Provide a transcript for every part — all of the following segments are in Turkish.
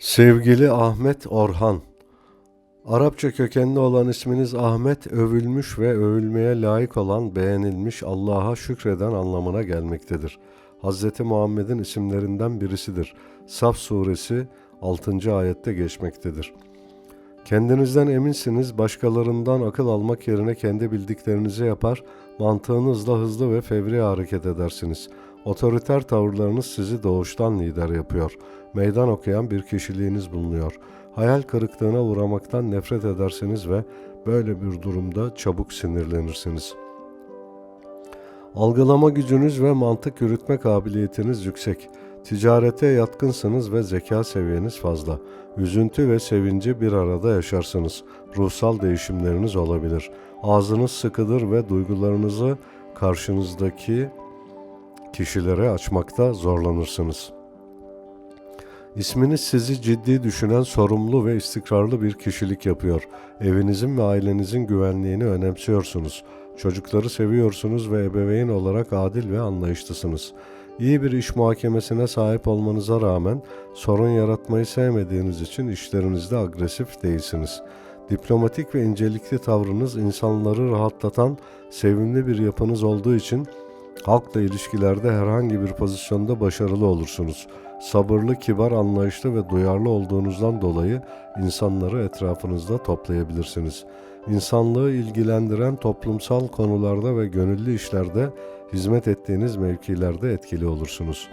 Sevgili Ahmet Orhan, Arapça kökenli olan isminiz Ahmet, övülmüş ve övülmeye layık olan, beğenilmiş, Allah'a şükreden anlamına gelmektedir. Hz. Muhammed'in isimlerinden birisidir. Saf suresi 6. ayette geçmektedir. Kendinizden eminsiniz, başkalarından akıl almak yerine kendi bildiklerinizi yapar, mantığınızla hızlı ve fevri hareket edersiniz. Otoriter tavırlarınız sizi doğuştan lider yapıyor. Meydan okuyan bir kişiliğiniz bulunuyor. Hayal kırıklığına uğramaktan nefret edersiniz ve böyle bir durumda çabuk sinirlenirsiniz. Algılama gücünüz ve mantık yürütme kabiliyetiniz yüksek. Ticarete yatkınsınız ve zeka seviyeniz fazla. Üzüntü ve sevinci bir arada yaşarsınız. Ruhsal değişimleriniz olabilir. Ağzınız sıkıdır ve duygularınızı karşınızdaki kişilere açmakta zorlanırsınız. İsminiz sizi ciddi düşünen, sorumlu ve istikrarlı bir kişilik yapıyor. Evinizin ve ailenizin güvenliğini önemsiyorsunuz. Çocukları seviyorsunuz ve ebeveyn olarak adil ve anlayışlısınız. İyi bir iş muhakemesine sahip olmanıza rağmen sorun yaratmayı sevmediğiniz için işlerinizde agresif değilsiniz. Diplomatik ve incelikli tavrınız insanları rahatlatan, sevimli bir yapınız olduğu için halkla ilişkilerde herhangi bir pozisyonda başarılı olursunuz. Sabırlı, kibar, anlayışlı ve duyarlı olduğunuzdan dolayı insanları etrafınızda toplayabilirsiniz. İnsanlığı ilgilendiren toplumsal konularda ve gönüllü işlerde hizmet ettiğiniz mevkilerde etkili olursunuz.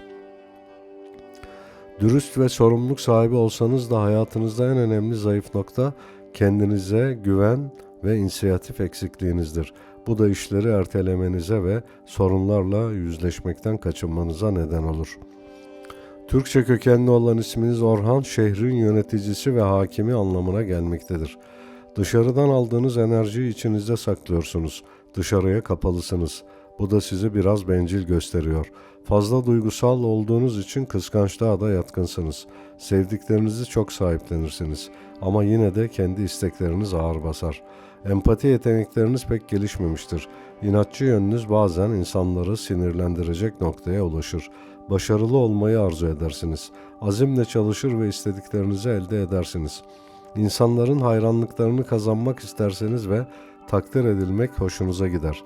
Dürüst ve sorumluluk sahibi olsanız da hayatınızda en önemli zayıf nokta kendinize güven ve inisiyatif eksikliğinizdir. Bu da işleri ertelemenize ve sorunlarla yüzleşmekten kaçınmanıza neden olur. Türkçe kökenli olan isminiz Orhan, şehrin yöneticisi ve hakimi anlamına gelmektedir. Dışarıdan aldığınız enerjiyi içinizde saklıyorsunuz. Dışarıya kapalısınız. Bu da sizi biraz bencil gösteriyor. Fazla duygusal olduğunuz için kıskançlığa da yatkınsınız. Sevdiklerinizi çok sahiplenirsiniz. Ama yine de kendi istekleriniz ağır basar. Empati yetenekleriniz pek gelişmemiştir. İnatçı yönünüz bazen insanları sinirlendirecek noktaya ulaşır. Başarılı olmayı arzu edersiniz. Azimle çalışır ve istediklerinizi elde edersiniz. İnsanların hayranlıklarını kazanmak isterseniz ve takdir edilmek hoşunuza gider.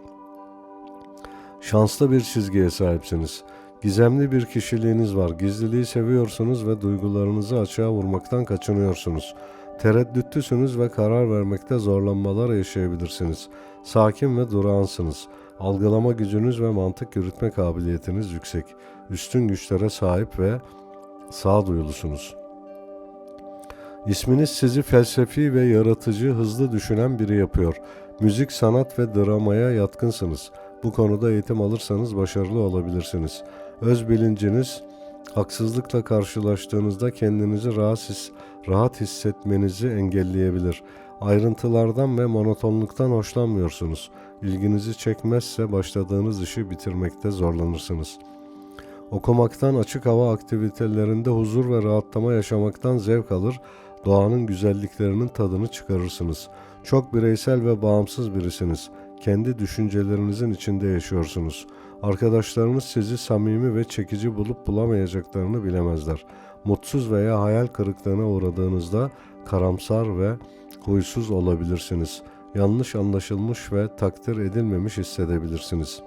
Şanslı bir çizgiye sahipsiniz. Gizemli bir kişiliğiniz var. Gizliliği seviyorsunuz ve duygularınızı açığa vurmaktan kaçınıyorsunuz. Tereddütlüsünüz ve karar vermekte zorlanmalar yaşayabilirsiniz. Sakin ve durağansınız. Algılama gücünüz ve mantık yürütme kabiliyetiniz yüksek. Üstün güçlere sahip ve sağduyulusunuz. İsminiz sizi felsefi ve yaratıcı, hızlı düşünen biri yapıyor. Müzik, sanat ve dramaya yatkınsınız. Bu konuda eğitim alırsanız başarılı olabilirsiniz. Öz bilinciniz, haksızlıkla karşılaştığınızda kendinizi rahat, rahat hissetmenizi engelleyebilir. Ayrıntılardan ve monotonluktan hoşlanmıyorsunuz. İlginizi çekmezse başladığınız işi bitirmekte zorlanırsınız. Okumaktan, açık hava aktivitelerinde huzur ve rahatlama yaşamaktan zevk alır, doğanın güzelliklerinin tadını çıkarırsınız. Çok bireysel ve bağımsız birisiniz. Kendi düşüncelerinizin içinde yaşıyorsunuz. Arkadaşlarınız sizi samimi ve çekici bulup bulamayacaklarını bilemezler. Mutsuz veya hayal kırıklığına uğradığınızda karamsar ve huysuz olabilirsiniz. Yanlış anlaşılmış ve takdir edilmemiş hissedebilirsiniz.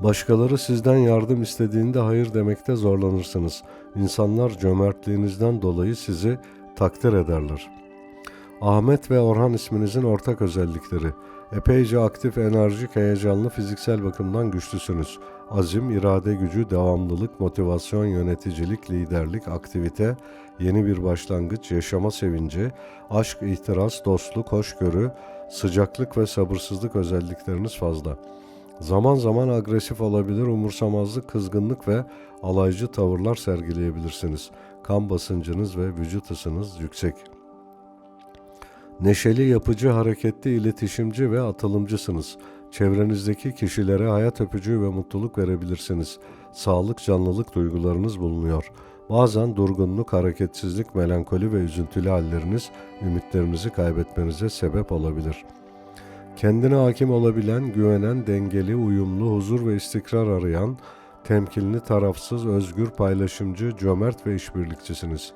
Başkaları sizden yardım istediğinde hayır demekte zorlanırsınız. İnsanlar cömertliğinizden dolayı sizi takdir ederler. Ahmet ve Orhan isminizin ortak özellikleri. Epeyce aktif, enerjik, heyecanlı, fiziksel bakımdan güçlüsünüz. Azim, irade gücü, devamlılık, motivasyon, yöneticilik, liderlik, aktivite, yeni bir başlangıç, yaşama sevinci, aşk, ihtiras, dostluk, hoşgörü, sıcaklık ve sabırsızlık özellikleriniz fazla. Zaman zaman agresif olabilir, umursamazlık, kızgınlık ve alaycı tavırlar sergileyebilirsiniz. Kan basıncınız ve vücut ısınız yüksek. Neşeli, yapıcı, hareketli, iletişimci ve atılımcısınız. Çevrenizdeki kişilere hayat öpücüğü ve mutluluk verebilirsiniz. Sağlık, canlılık duygularınız bulunuyor. Bazen durgunluk, hareketsizlik, melankoli ve üzüntülü halleriniz ümitlerinizi kaybetmenize sebep olabilir. Kendine hakim olabilen, güvenen, dengeli, uyumlu, huzur ve istikrar arayan, Temkinli, tarafsız, özgür, paylaşımcı, cömert ve işbirlikçisiniz.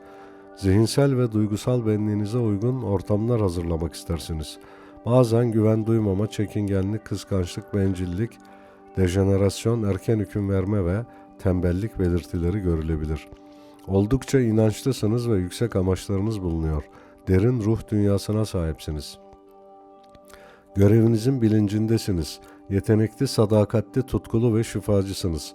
Zihinsel ve duygusal benliğinize uygun ortamlar hazırlamak istersiniz. Bazen güven duymama, çekingenlik, kıskançlık, bencillik, dejenerasyon, erken hüküm verme ve tembellik belirtileri görülebilir. Oldukça inançlısınız ve yüksek amaçlarınız bulunuyor. Derin ruh dünyasına sahipsiniz. Görevinizin bilincindesiniz. Yetenekli, sadakatli, tutkulu ve şifacısınız.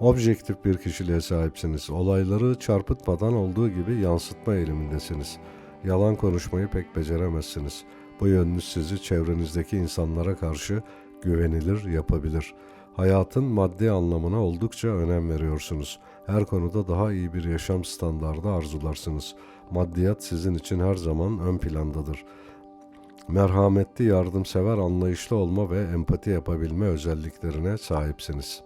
Objektif bir kişiliğe sahipsiniz. Olayları çarpıtmadan olduğu gibi yansıtma eğilimindesiniz. Yalan konuşmayı pek beceremezsiniz. Bu yönünüz sizi çevrenizdeki insanlara karşı güvenilir yapabilir. Hayatın maddi anlamına oldukça önem veriyorsunuz. Her konuda daha iyi bir yaşam standardı arzularsınız. Maddiyat sizin için her zaman ön plandadır. Merhametli, yardımsever, anlayışlı olma ve empati yapabilme özelliklerine sahipsiniz.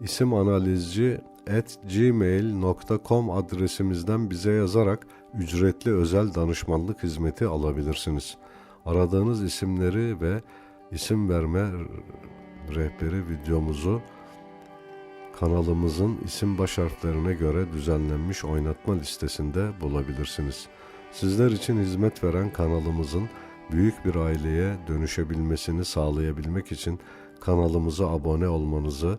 isim analizci at gmail.com adresimizden bize yazarak ücretli özel danışmanlık hizmeti alabilirsiniz. Aradığınız isimleri ve isim verme rehberi videomuzu kanalımızın isim baş harflerine göre düzenlenmiş oynatma listesinde bulabilirsiniz. Sizler için hizmet veren kanalımızın büyük bir aileye dönüşebilmesini sağlayabilmek için kanalımıza abone olmanızı,